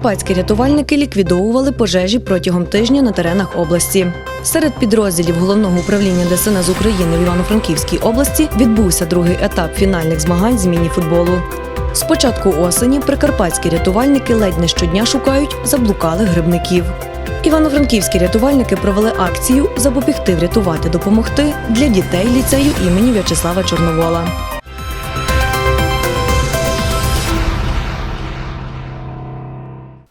Прикарпатські рятувальники ліквідовували пожежі протягом тижня на теренах області. Серед підрозділів головного управління ДСНС України в Івано-Франківській області відбувся другий етап фінальних змагань з міні-футболу. З початку осені прикарпатські рятувальники ледь не щодня шукають заблукалих грибників. Івано-франківські рятувальники провели акцію Запобігти, врятувати, допомогти для дітей ліцею імені В'ячеслава Чорновола.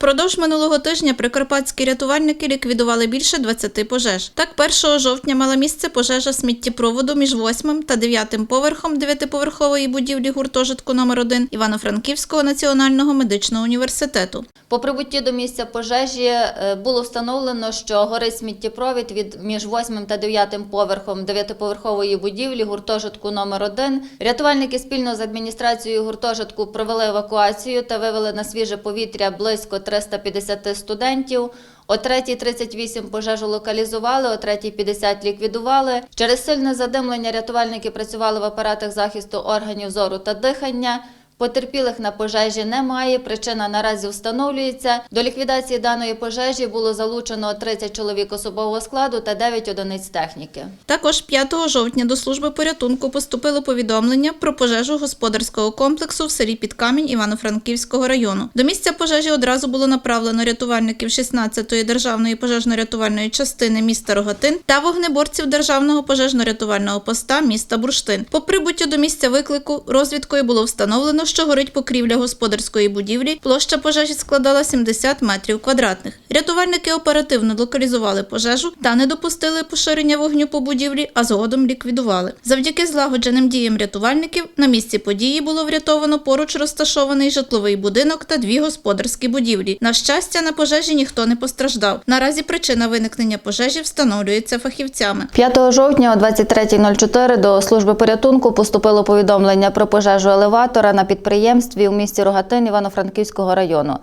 Продовж минулого тижня прикарпатські рятувальники ліквідували більше 20 пожеж. Так, 1 жовтня мала місце пожежа сміттєпроводу між 8 та 9 поверхом 9-поверхової будівлі гуртожитку номер 1 Івано-Франківського національного медичного університету. По прибуттю до місця пожежі е, було встановлено, що горить сміттєпровід від між 8 та 9 поверхом 9-поверхової будівлі гуртожитку номер 1 Рятувальники спільно з адміністрацією гуртожитку провели евакуацію та вивели на свіже повітря близько 350 студентів. О 3.38 пожежу локалізували, о 3.50 ліквідували. Через сильне задимлення рятувальники працювали в апаратах захисту органів зору та дихання. Потерпілих на пожежі немає. Причина наразі встановлюється. До ліквідації даної пожежі було залучено 30 чоловік особового складу та 9 одиниць техніки. Також 5 жовтня до служби порятунку поступило повідомлення про пожежу господарського комплексу в селі Підкамінь Івано-Франківського району. До місця пожежі одразу було направлено рятувальників 16-ї державної пожежно-рятувальної частини міста Рогатин та вогнеборців державного пожежно-рятувального поста міста Бурштин. По прибуттю до місця виклику розвідкою було встановлено, що горить покрівля господарської будівлі. Площа пожежі складала 70 метрів квадратних. Рятувальники оперативно локалізували пожежу та не допустили поширення вогню по будівлі, а згодом ліквідували. Завдяки злагодженим діям рятувальників на місці події було врятовано поруч розташований житловий будинок та дві господарські будівлі. На щастя, на пожежі ніхто не постраждав. Наразі причина виникнення пожежі встановлюється фахівцями. 5 жовтня о 23.04 до служби порятунку поступило повідомлення про пожежу елеватора на підприємстві у місті Рогатин Івано-Франківського району.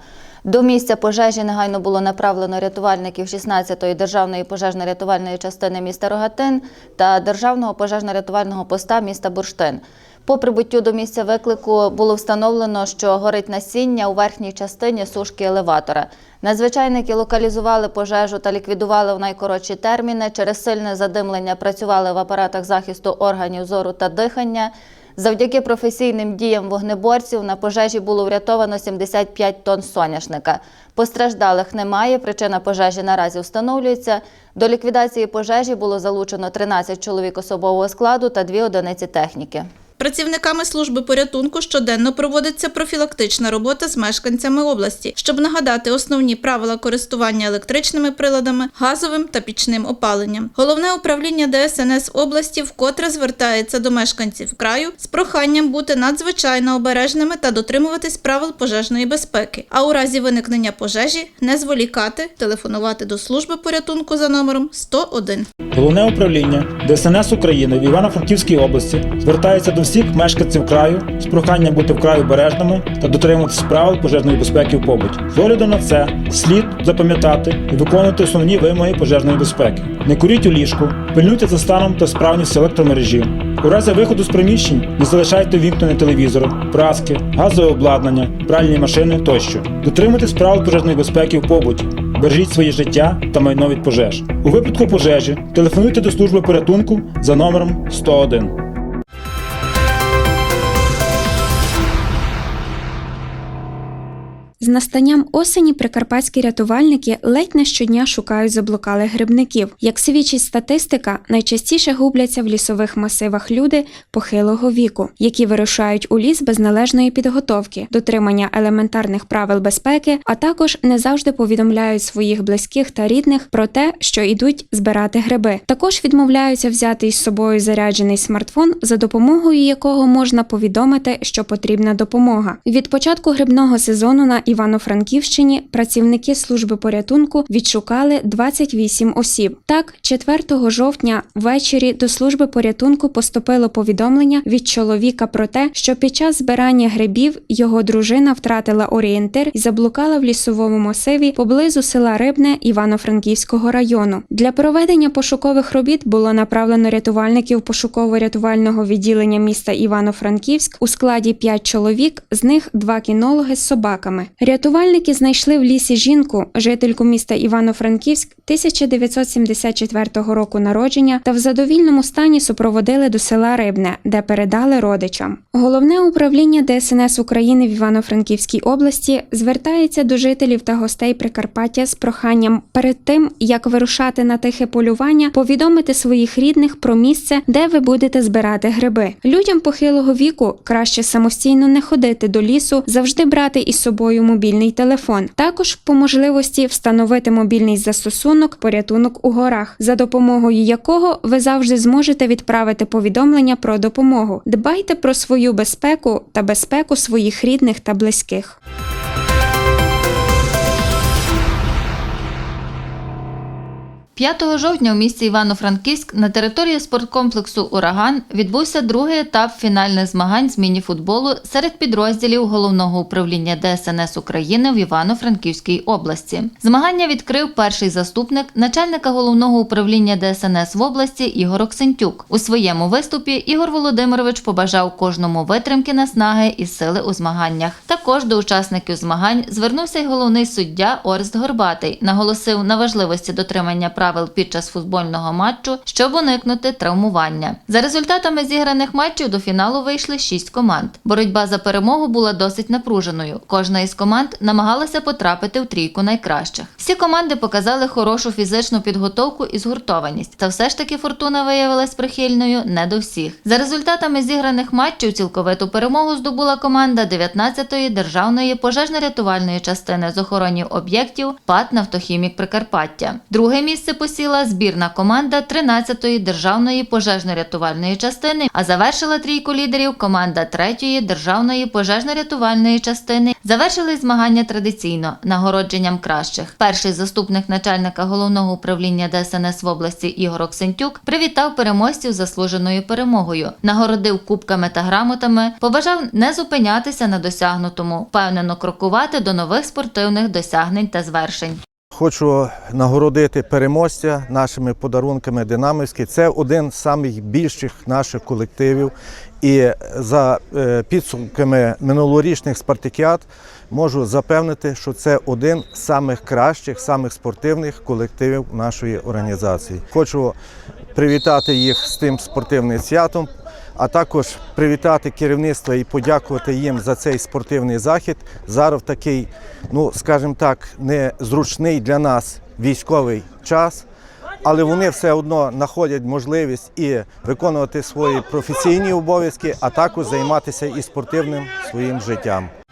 До місця пожежі негайно було направлено рятувальників 16-ї державної пожежно-рятувальної частини міста Рогатин та державного пожежно-рятувального поста міста Бурштин. По прибуттю до місця виклику було встановлено, що горить насіння у верхній частині сушки елеватора. Надзвичайники локалізували пожежу та ліквідували в найкоротші терміни. Через сильне задимлення працювали в апаратах захисту органів зору та дихання. Завдяки професійним діям вогнеборців на пожежі було врятовано 75 тонн соняшника. Постраждалих немає. Причина пожежі наразі встановлюється. До ліквідації пожежі було залучено 13 чоловік особового складу та 2 одиниці техніки. Працівниками служби порятунку щоденно проводиться профілактична робота з мешканцями області, щоб нагадати основні правила користування електричними приладами, газовим та пічним опаленням. Головне управління ДСНС області вкотре звертається до мешканців краю з проханням бути надзвичайно обережними та дотримуватись правил пожежної безпеки. А у разі виникнення пожежі не зволікати, телефонувати до служби порятунку за номером 101. Головне управління ДСНС України в Івано-Франківській області звертається до всіх мешканців краю з проханням бути вкрай обережними та дотримуватись правил пожежної безпеки в побуті. З огляду на це слід запам'ятати і виконувати основні вимоги пожежної безпеки. Не куріть у ліжку, пильнуйте за станом та справністю електромережі. У разі виходу з приміщень не залишайте вімкнені телевізори, праски, газове обладнання, пральні машини тощо. Дотримуйтесь правил пожежної безпеки в побуті. Бережіть своє життя та майно від пожеж. У випадку пожежі телефонуйте до служби порятунку за номером 101. З настанням осені прикарпатські рятувальники ледь не щодня шукають заблукалих грибників. Як свідчить статистика, найчастіше губляться в лісових масивах люди похилого віку, які вирушають у ліс без належної підготовки, дотримання елементарних правил безпеки, а також не завжди повідомляють своїх близьких та рідних про те, що йдуть збирати гриби. Також відмовляються взяти із собою заряджений смартфон, за допомогою якого можна повідомити, що потрібна допомога. Від початку грибного сезону на Івано-Франківщині працівники служби порятунку відшукали 28 осіб. Так, 4 жовтня ввечері до служби порятунку поступило повідомлення від чоловіка про те, що під час збирання грибів його дружина втратила орієнтир і заблукала в лісовому масиві поблизу села Рибне Івано-Франківського району. Для проведення пошукових робіт було направлено рятувальників пошуково-рятувального відділення міста Івано-Франківськ у складі 5 чоловік, з них два кінологи з собаками. Рятувальники знайшли в лісі жінку, жительку міста Івано-Франківськ 1974 року народження та в задовільному стані супроводили до села Рибне, де передали родичам. Головне управління ДСНС України в Івано-Франківській області звертається до жителів та гостей Прикарпаття з проханням перед тим, як вирушати на тихе полювання, повідомити своїх рідних про місце, де ви будете збирати гриби. Людям похилого віку краще самостійно не ходити до лісу, завжди брати із собою мобільний телефон. Також по можливості встановити мобільний застосунок порятунок у горах, за допомогою якого ви завжди зможете відправити повідомлення про допомогу. Дбайте про свою безпеку та безпеку своїх рідних та близьких. – 5 жовтня у місті Івано-Франківськ на території спорткомплексу Ураган відбувся другий етап фінальних змагань з мініфутболу серед підрозділів головного управління ДСНС України в Івано-Франківській області. Змагання відкрив перший заступник начальника головного управління ДСНС в області Ігор Оксентюк. У своєму виступі Ігор Володимирович побажав кожному витримки наснаги і сили у змаганнях. Також до учасників змагань звернувся й головний суддя Орст Горбатий, наголосив на важливості дотримання правил під час футбольного матчу, щоб уникнути травмування. За результатами зіграних матчів до фіналу вийшли шість команд. Боротьба за перемогу була досить напруженою. Кожна із команд намагалася потрапити в трійку найкращих. Всі команди показали хорошу фізичну підготовку і згуртованість. Та все ж таки фортуна виявилась прихильною не до всіх. За результатами зіграних матчів цілковиту перемогу здобула команда 19-ї державної пожежно-рятувальної частини з охоронів об'єктів ПАТ «Нафтохімік Прикарпаття. Друге місце посіла збірна команда 13-ї державної пожежно-рятувальної частини, а завершила трійку лідерів команда 3-ї державної пожежно-рятувальної частини. Завершили змагання традиційно нагородженням кращих. Перший заступник начальника головного управління ДСНС в області Ігор Оксентюк привітав переможців заслуженою перемогою, нагородив кубками та грамотами, побажав не зупинятися на досягнутому, впевнено крокувати до нових спортивних досягнень та звершень. Хочу нагородити переможця нашими подарунками Динамівський. Це один з найбільших наших колективів. І за е, підсумками минулорічних спартакіад можу запевнити, що це один з самих кращих, самих спортивних колективів нашої організації. Хочу привітати їх з тим спортивним святом, а також привітати керівництво і подякувати їм за цей спортивний захід. Зараз такий, ну скажімо так, незручний для нас військовий час. Але вони все одно знаходять можливість і виконувати свої професійні обов'язки, а також займатися і спортивним своїм життям. –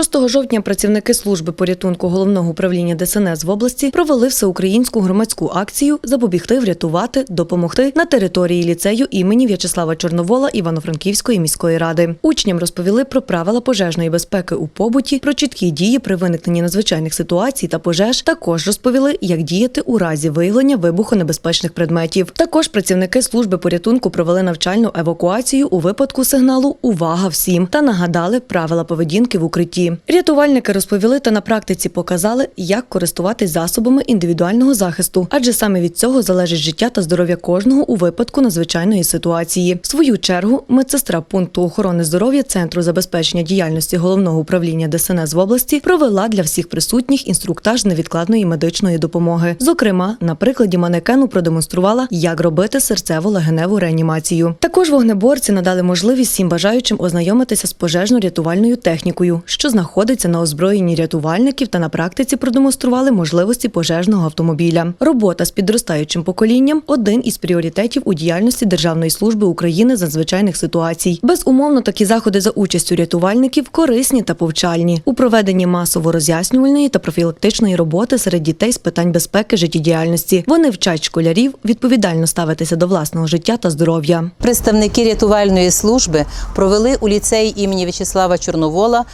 6 жовтня працівники служби порятунку головного управління ДСНС в області провели всеукраїнську громадську акцію Запобігти, врятувати, допомогти на території ліцею імені В'ячеслава Чорновола Івано-Франківської міської ради. Учням розповіли про правила пожежної безпеки у побуті, про чіткі дії при виникненні надзвичайних ситуацій та пожеж. Також розповіли, як діяти у разі виявлення вибухонебезпечних предметів. Також працівники служби порятунку провели навчальну евакуацію у випадку сигналу Увага всім та нагадали правила поведінки в укритті. Рятувальники розповіли та на практиці показали, як користуватись засобами індивідуального захисту, адже саме від цього залежить життя та здоров'я кожного у випадку надзвичайної ситуації. В свою чергу медсестра пункту охорони здоров'я Центру забезпечення діяльності головного управління ДСНС в області провела для всіх присутніх інструктаж невідкладної медичної допомоги. Зокрема, на прикладі манекену продемонструвала, як робити серцево-легеневу реанімацію. Також вогнеборці надали можливість всім бажаючим ознайомитися з пожежно-рятувальною технікою, що знаходиться на озброєнні рятувальників та на практиці продемонстрували можливості пожежного автомобіля. Робота з підростаючим поколінням один із пріоритетів у діяльності Державної служби України з надзвичайних ситуацій. Безумовно, такі заходи за участю рятувальників корисні та повчальні у проведенні масово роз'яснювальної та профілактичної роботи серед дітей з питань безпеки життєдіяльності. Вони вчать школярів відповідально ставитися до власного життя та здоров'я. Представники рятувальної служби провели у ліцеї імені В'ячеслава Чорновола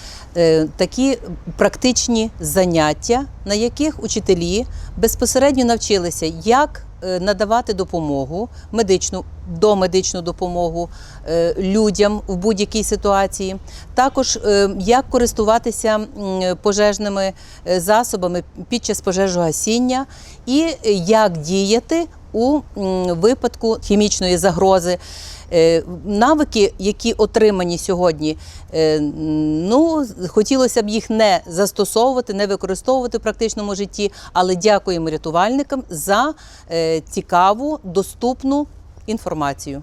такі практичні заняття, на яких учителі безпосередньо навчилися, як е, надавати допомогу, медичну домедичну допомогу е, людям в будь-якій ситуації, також е, як користуватися пожежними е, засобами під час пожежогасіння і як діяти у випадку хімічної загрози. Е, Навики, які отримані сьогодні, е, ну хотілося б їх не застосовувати, не використовувати в практичному житті, але дякуємо рятувальникам за е, цікаву, доступну інформацію.